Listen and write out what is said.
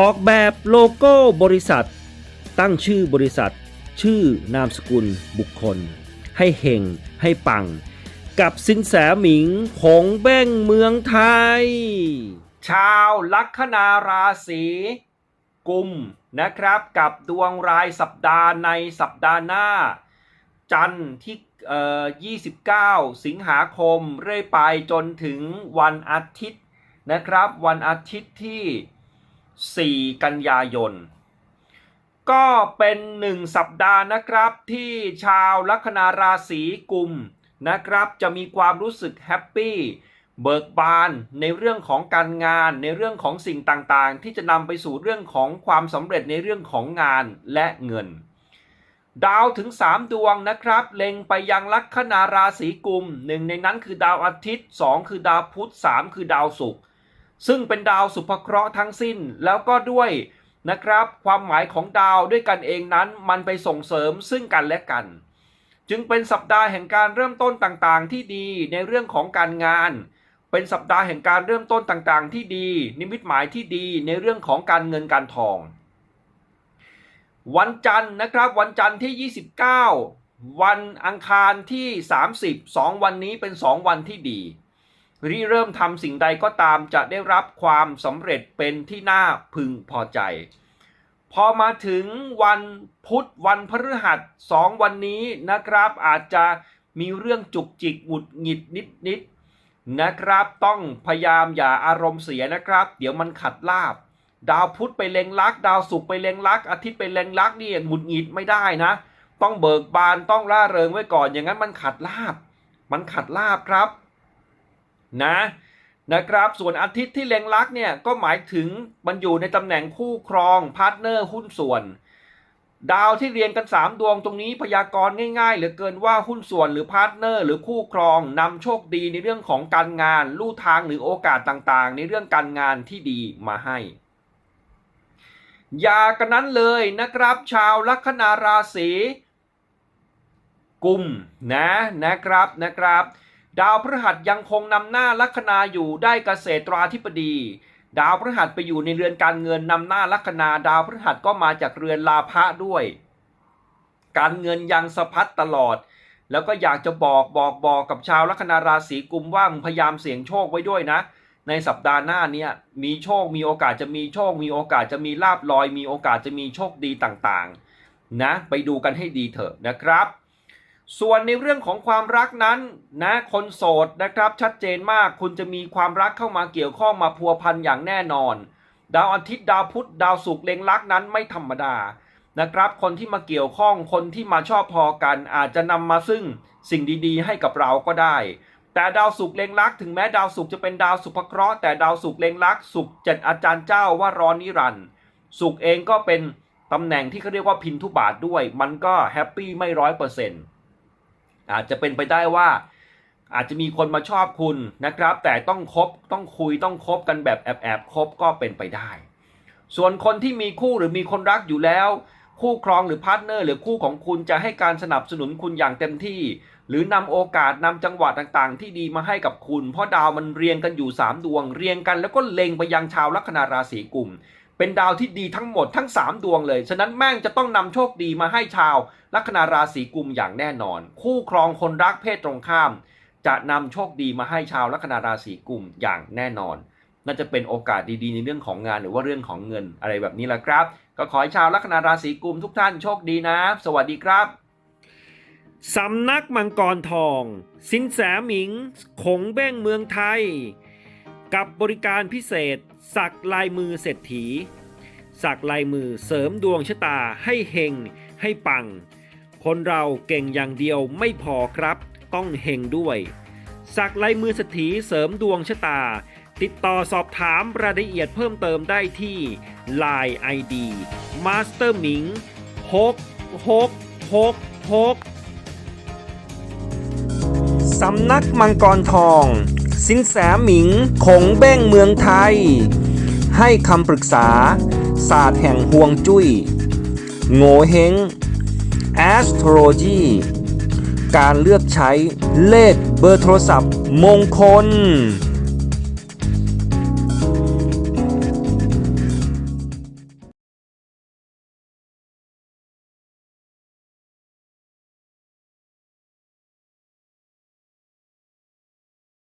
ออกแบบโลโก้บริษัท ตั้งชื่อบริษัท ชื่อนามสกุลบุคคล ให้เฮงให้ปัง กับสินแสหมิงผงแบ้งเมืองไทย ชาวลัคนาราศีกุมนะครับกับดวงรายสัปดาห์ในสัปดาห์หน้า จันทร์ที่ 29 สิงหาคมเรื่อยไปจนถึงวันอาทิตย์นะครับ วันอาทิตย์ที่ 4 กันยายน ก็เป็นหนึ่งสัปดาห์นะครับที่ชาวลัคนาราศีกุมนะครับ จะมีความรู้สึกแฮปปี้เบิกบานในเรื่องของการงานในเรื่องของสิ่งต่างๆ ที่จะนำไปสู่เรื่องของความสำเร็จในเรื่องของงานและเงิน ดาวถึง 3 ดวงนะครับ เล็งไปยังลัคนาราศีกุมหนึ่งในนั้นคือดาวอาทิตย์ 2 คือดาวพุธ3คือดาวศุกร์ ซึ่งเป็นดาวสุภเคราะห์ทั้งสิ้นแล้วก็ด้วยนะครับความหมายของดาวด้วยกันเองนั้นมันไปส่งเสริมซึ่งกันและกัน จึงเป็นสัปดาห์แห่งการเริ่มต้นต่างๆ ที่ดีในเรื่องของการงาน เป็นสัปดาห์แห่งการเริ่มต้นต่างๆ ที่ดี นิมิตหมายที่ดีในเรื่องของการเงินการทอง วันจันทร์นะครับวันจันทร์ที่ 29 วันอังคารที่ 30 2 วันนี้เป็น 2 วันที่ดี ริเริ่มทำสิ่งใดก็ตามจะได้รับความสำเร็จเป็นที่น่าพึงพอใจ พอมาถึงวันพุธวันพฤหัสสองวันนี้นะครับ อาจจะมีเรื่องจุกจิกหงุดหงิดนิดนิดๆนะครับ ต้องพยายามอย่าอารมณ์เสียนะครับ เดี๋ยวมันขัดลาบ ดาวพุธไปเลงลัก ดาวศุกร์ไปเลงลัก อาทิตย์ไปเลงลักนี่หงุดหงิดไม่ได้นะ ต้องเบิกบานต้องร่าเริงไว้ก่อนอย่างนั้นมันขัดลาบ มันขัดลาบครับ นะนะครับส่วนอาทิตย์ที่เล็งลักเนี่ยก็หมายถึงมันอยู่ในตำแหน่งคู่ครองพาร์ทเนอร์หุ้นส่วน ดาวที่เรียงกัน 3 ดวงตรงนี้พยากรณ์ง่ายๆเหลือเกินว่าหุ้นส่วนหรือพาร์ทเนอร์หรือคู่ครองนำโชคดีในเรื่องของการงาน ลู่ทางหรือโอกาสต่างๆ ในเรื่องการงานที่ดีมาให้ อย่ากันนั้นเลยนะครับ ชาวลัคนาราศีกุมนะนะครับนะครับ ดาวพฤหัสยังคงนำหน้าลัคนาอยู่ได้เกษตราธิบดี ดาวพฤหัสไปอยู่ในเรือนการเงินนำหน้าลัคนาดาวพฤหัสก็มาจากเรือนลาภะด้วย การเงินยังสะพัดตลอด แล้วก็อยากจะบอกบอกบอกกับชาวลัคนาราศีกุมว่ามึงพยายามเสี่ยงโชคไว้ด้วยนะ ในสัปดาห์หน้าเนี้มีโชคมีโอกาสจะมีโชค มีโอกาสจะมีลาบลอย มีโอกาสจะมีโชคดีต่างๆ นะ ไปดูกันให้ดีเถอะนะครับ ส่วนในเรื่องของความรักนั้นนะคนโสดนะครับชัดเจนมากคุณจะมีความรักเข้ามาเกี่ยวข้องมาพัวพันอย่างแน่นอน ดาวอาทิตย์ดาวพุธดาวศุกร์เล็งลักนั้นไม่ธรรมดานะครับ คนที่มาเกี่ยวข้องคนที่มาชอบพอกันอาจจะนำมาซึ่งสิ่งดีๆ ให้กับเราก็ได้ แต่ดาวศุกร์เล็งลักถึงแม้ดาวศุกร์จะเป็นดาวสุภเคราะห์แต่ดาวศุกร์เล็งลักศุกร์เจ็ดอาจารย์เจ้าว่าร้อนิรันดร์ศุกร์เองก็เป็นตำแหน่งที่เขาเรียกว่าพินทุบาทด้วย มันก็แฮปปี้ไม่ร้อยเปอร์เซ็นต์ อาจจะเป็นไปได้ว่าอาจจะมีคนมาชอบคุณนะครับ แต่ต้องคบต้องคุยต้องคบกันแบบแอบแอบคบก็เป็นไปได้ ส่วนคนที่มีคู่หรือมีคนรักอยู่แล้ว คู่ครองหรือพาร์ทเนอร์หรือคู่ของคุณจะให้การสนับสนุนคุณอย่างเต็มที่ หรือนำโอกาสนำจังหวะต่างๆ ที่ดีมาให้กับคุณ เพราะดาวมันเรียงกันอยู่ 3 ดวง เรียงกันแล้วก็เล็งไปยังชาวลัคนาราศีกุม เป็นดาวที่ดีทั้งหมดทั้ง 3 ดวงเลย ฉะนั้นแม่งจะต้องนำโชคดีมาให้ชาว ลัคนาราศีกุมอย่างแน่นอน คู่ครองคนรักเพศตรงข้าม จะนำโชคดีมาให้ชาวลัคนาราศีกุมอย่างแน่นอน น่าจะเป็นโอกาสดีๆ ในเรื่องของงานหรือว่าเรื่องของเงินอะไรแบบนี้แหละครับ ก็ขอให้ชาวลัคนาราศีกุมทุกท่านโชคดีนะ สวัสดีครับสำนักมังกรทอง สินแสหมิงขงเบ้งเมืองไทย กับบริการพิเศษ สักลายมือเศรษฐี สักลายมือเสริมดวงชะตาให้เฮงให้ปัง คนเราเก่งอย่างเดียวไม่พอครับ ต้องเฮงด้วย สักลายมือเศรษฐีเสริมดวงชะตา ติดต่อสอบถามรายละเอียดเพิ่มเติมได้ที่ Line ID Master หมิง6 6 6 6สำนักมังกรทอง สินแสหมิงขงเบ้งเมืองไทย ให้คำปรึกษา ศาสตร์แห่งห่วงจุย้ย โงเฮง astrology การเลือกใช้เลขเบอร์โทรศัพท์มงคล